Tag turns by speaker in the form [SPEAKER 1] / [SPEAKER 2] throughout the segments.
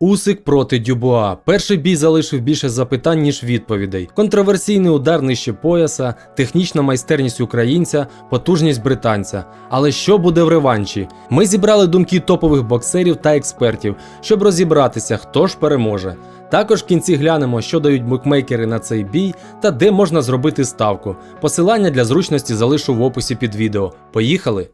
[SPEAKER 1] Усик проти Дюбуа. Перший бій залишив більше запитань, ніж відповідей. Контроверсійний удар нижче пояса, технічна майстерність українця, потужність британця. Але що буде в реванші? Ми зібрали думки топових боксерів та експертів, щоб розібратися, хто ж переможе. Також в кінці глянемо, що дають букмекери на цей бій та де можна зробити ставку. Посилання для зручності залишу в описі під відео. Поїхали!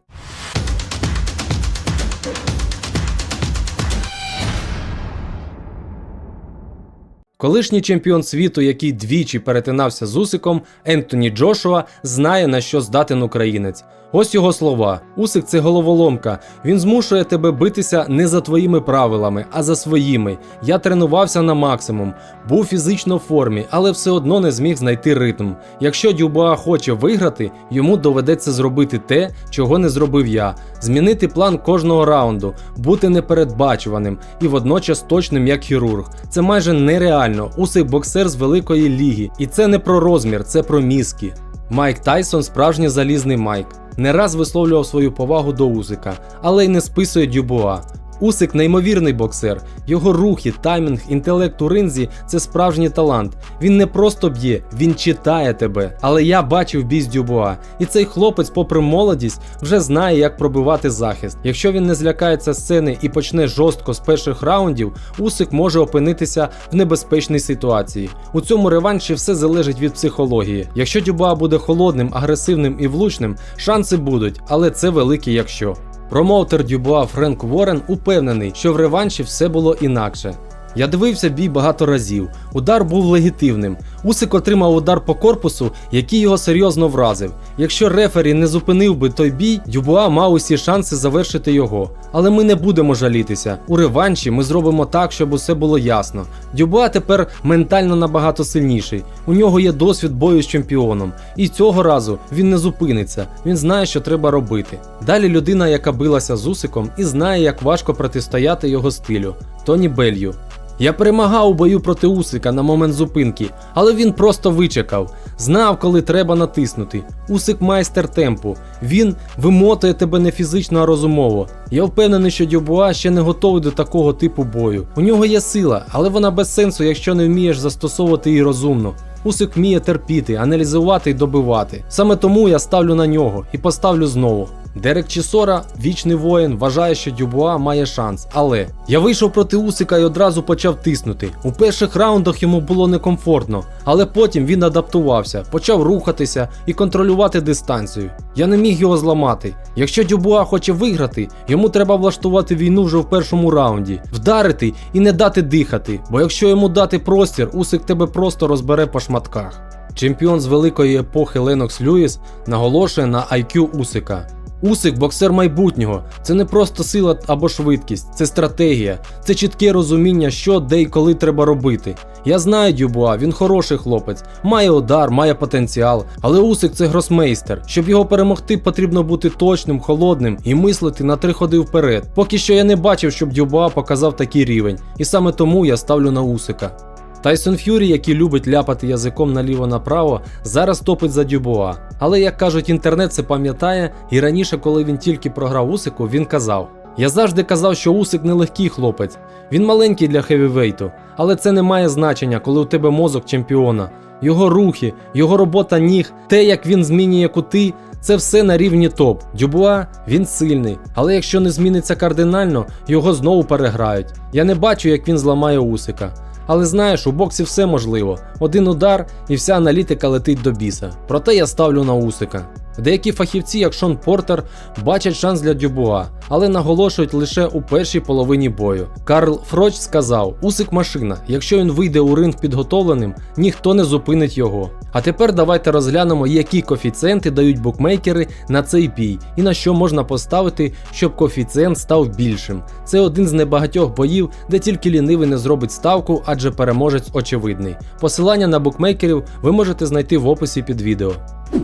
[SPEAKER 1] Колишній чемпіон світу, який двічі перетинався з Усиком, Ентоні Джошуа, знає на що здатен українець. Ось його слова: Усик це головоломка. Він змушує тебе битися не за твоїми правилами, а за своїми. Я тренувався на максимум, був фізично в формі, але все одно не зміг знайти ритм. Якщо Дюбуа хоче виграти, йому доведеться зробити те, чого не зробив я: змінити план кожного раунду, бути непередбачуваним і водночас точним як хірург. Це майже нереально. Усик боксер з великої ліги, і це не про розмір, це про мізки. Майк Тайсон справжній залізний Майк. Не раз висловлював свою повагу до Узика, але й не списує Дюбуа. Усик неймовірний боксер. Його рухи, таймінг, інтелект у ринзі це справжній талант. Він не просто б'є, він читає тебе. Але я бачив бій з Дюбуа, і цей хлопець, попри молодість, вже знає, як пробивати захист. Якщо він не злякається сцени і почне жорстко з перших раундів, Усик може опинитися в небезпечній ситуації. У цьому реванші все залежить від психології. Якщо Дюбуа буде холодним, агресивним і влучним, шанси будуть, але це велике якщо. Промоутер Дюбуа Френк Ворен упевнений, що в реванші все було інакше. Я дивився бій багато разів. Удар був легітимним. Усик отримав удар по корпусу, який його серйозно вразив. Якщо рефері не зупинив би той бій, Дюбуа мав усі шанси завершити його. Але ми не будемо жалітися. У реванші ми зробимо так, щоб усе було ясно. Дюбуа тепер ментально набагато сильніший. У нього є досвід бою з чемпіоном. І цього разу він не зупиниться. Він знає, що треба робити. Далі людина, яка билася з Усиком і знає, як важко протистояти його стилю. Тоні Белью. Я перемагав у бою проти Усика на момент зупинки, але він просто вичекав, знав, коли треба натиснути. Усик майстер темпу. Він вимотує тебе не фізично, а розумово. Я впевнений, що Дюбуа ще не готовий до такого типу бою. У нього є сила, але вона без сенсу, якщо не вмієш застосовувати її розумно. Усик вміє терпіти, аналізувати і добивати. Саме тому я ставлю на нього і поставлю знову. Дерек Чісора, вічний воїн, вважає, що Дюбуа має шанс. Але я вийшов проти Усика і одразу почав тиснути. У перших раундах йому було некомфортно, але потім він адаптувався, почав рухатися і контролювати дистанцію. Я не міг його зламати. Якщо Дюбуа хоче виграти, йому треба влаштувати війну вже в першому раунді, вдарити і не дати дихати. Бо якщо йому дати простір, Усик тебе просто розбере по шматках. Чемпіон з великої епохи Ленокс Люїс наголошує на IQ Усика. Усик боксер майбутнього. Це не просто сила або швидкість, це стратегія, це чітке розуміння, що, де і коли треба робити. Я знаю Дюбуа, він хороший хлопець, має удар, має потенціал, але Усик це гросмейстер. Щоб його перемогти, потрібно бути точним, холодним і мислити на три ходи вперед. Поки що я не бачив, щоб Дюбуа показав такий рівень, і саме тому я ставлю на Усика. Тайсон Ф'юрі, який любить ляпати язиком наліво-направо, зараз топить за Дюбуа. Але як кажуть, інтернет це пам'ятає, і раніше, коли він тільки програв Усику, він казав: Я завжди казав, що Усик нелегкий хлопець. Він маленький для хевівейту, але це не має значення, коли у тебе мозок чемпіона. Його рухи, його робота ніг, те, як він змінює кути, це все на рівні топ. Дюбуа він сильний, але якщо не зміниться кардинально, його знову переграють. Я не бачу, як він зламає Усика. Але знаєш, у боксі все можливо. Один удар і вся аналітика летить до біса. Проте я ставлю на Усика. Деякі фахівці, як Шон Портер, бачать шанс для Дюбуа, але наголошують лише у першій половині бою. Карл Фроч сказав: Усик машина. Якщо він вийде у ринг підготовленим, ніхто не зупинить його. А тепер давайте розглянемо, які коефіцієнти дають букмекери на цей бій і на що можна поставити, щоб коефіцієнт став більшим. Це один з небагатьох боїв, де тільки лінивий не зробить ставку, адже переможець очевидний. Посилання на букмекерів ви можете знайти в описі під відео.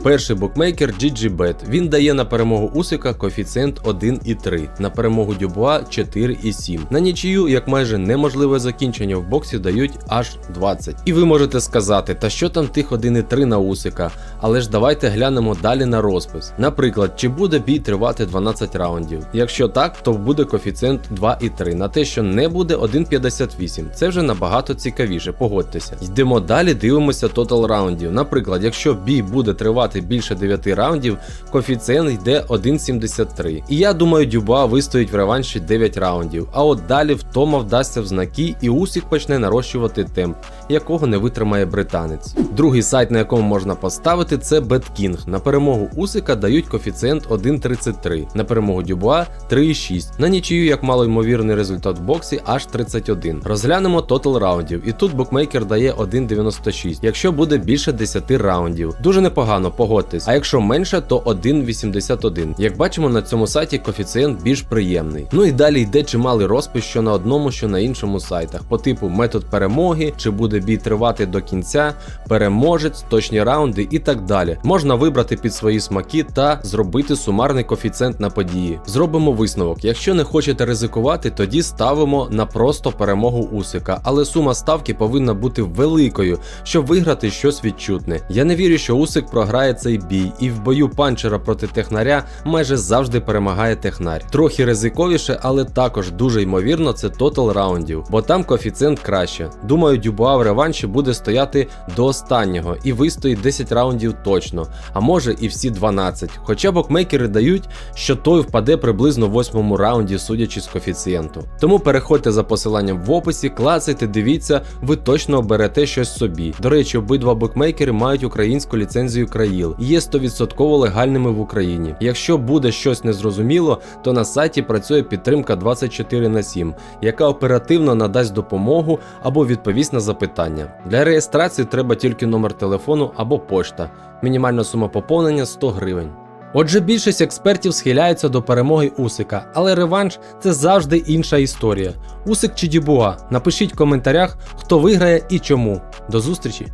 [SPEAKER 1] Перший букмекер GGBet. Він дає на перемогу Усика коефіцієнт 1,3, на перемогу Дюбуа 4,7. На нічию, як майже неможливе закінчення в боксі, дають аж 20. І ви можете сказати, та що там тих 1,3 на Усика? Але ж давайте глянемо далі на розпис. Наприклад, чи буде бій тривати 12 раундів? Якщо так, то буде коефіцієнт 2,3. На те, що не буде 1,58. Це вже набагато цікавіше, погодьтеся. Йдемо далі, дивимося тотал раундів. Наприклад, якщо бій буде тривати більше 9 раундів, коефіцієнт йде 1,73. І я думаю, Дюба вистоїть в реванші 9 раундів. А от далі втома вдасться в знаки, і Усік почне нарощувати темп, якого не витримає британець. Другий сайт, на якому можна поставити, це BetKing. На перемогу Усика дають коефіцієнт 1,33, на перемогу Дюбуа 3,6. На нічию, як малоймовірний результат в боксі, аж 31. Розглянемо тотал раундів, і тут букмекер дає 1,96, якщо буде більше 10 раундів. Дуже непогано, погодьтесь. А якщо менше, то 1,81. Як бачимо на цьому сайті, коефіцієнт більш приємний. Ну і далі йде чималий розпис, що на одному, що на іншому сайтах, по типу метод перемоги, чи буде бій тривати до кінця, переможець, точні раунди і так далі. Можна вибрати під свої смаки та зробити сумарний коефіцієнт на події. Зробимо висновок. Якщо не хочете ризикувати, тоді ставимо на просто перемогу Усика, але сума ставки повинна бути великою, щоб виграти щось відчутне. Я не вірю, що Усик програє цей бій, і в бою панчера проти технаря майже завжди перемагає технарь. Трохи ризиковіше, але також дуже ймовірно це тотал раундів, бо там коефіцієнт краще. Думаю, Дюбуа в реванші буде стояти до останнього і вистоїть 10 раундів точно, а може і всі 12. Хоча букмекери дають, що той впаде приблизно в восьмому раунді, судячи з коефіцієнту. Тому переходьте за посиланням в описі, клацайте, дивіться, ви точно оберете щось собі. До речі, обидва букмекери мають українську ліцензію країл і є 100% легальними в Україні. Якщо буде щось незрозуміло, то на сайті працює підтримка 24 на 7, яка оперативно надасть допомогу або відповість на запитання. Для реєстрації треба тільки номер телефону або пошта. Мінімальна сума поповнення 100 гривень. Отже, більшість експертів схиляються до перемоги Усика, але реванш це завжди інша історія. Усик чи Дібуа? Напишіть в коментарях, хто виграє і чому. До зустрічі!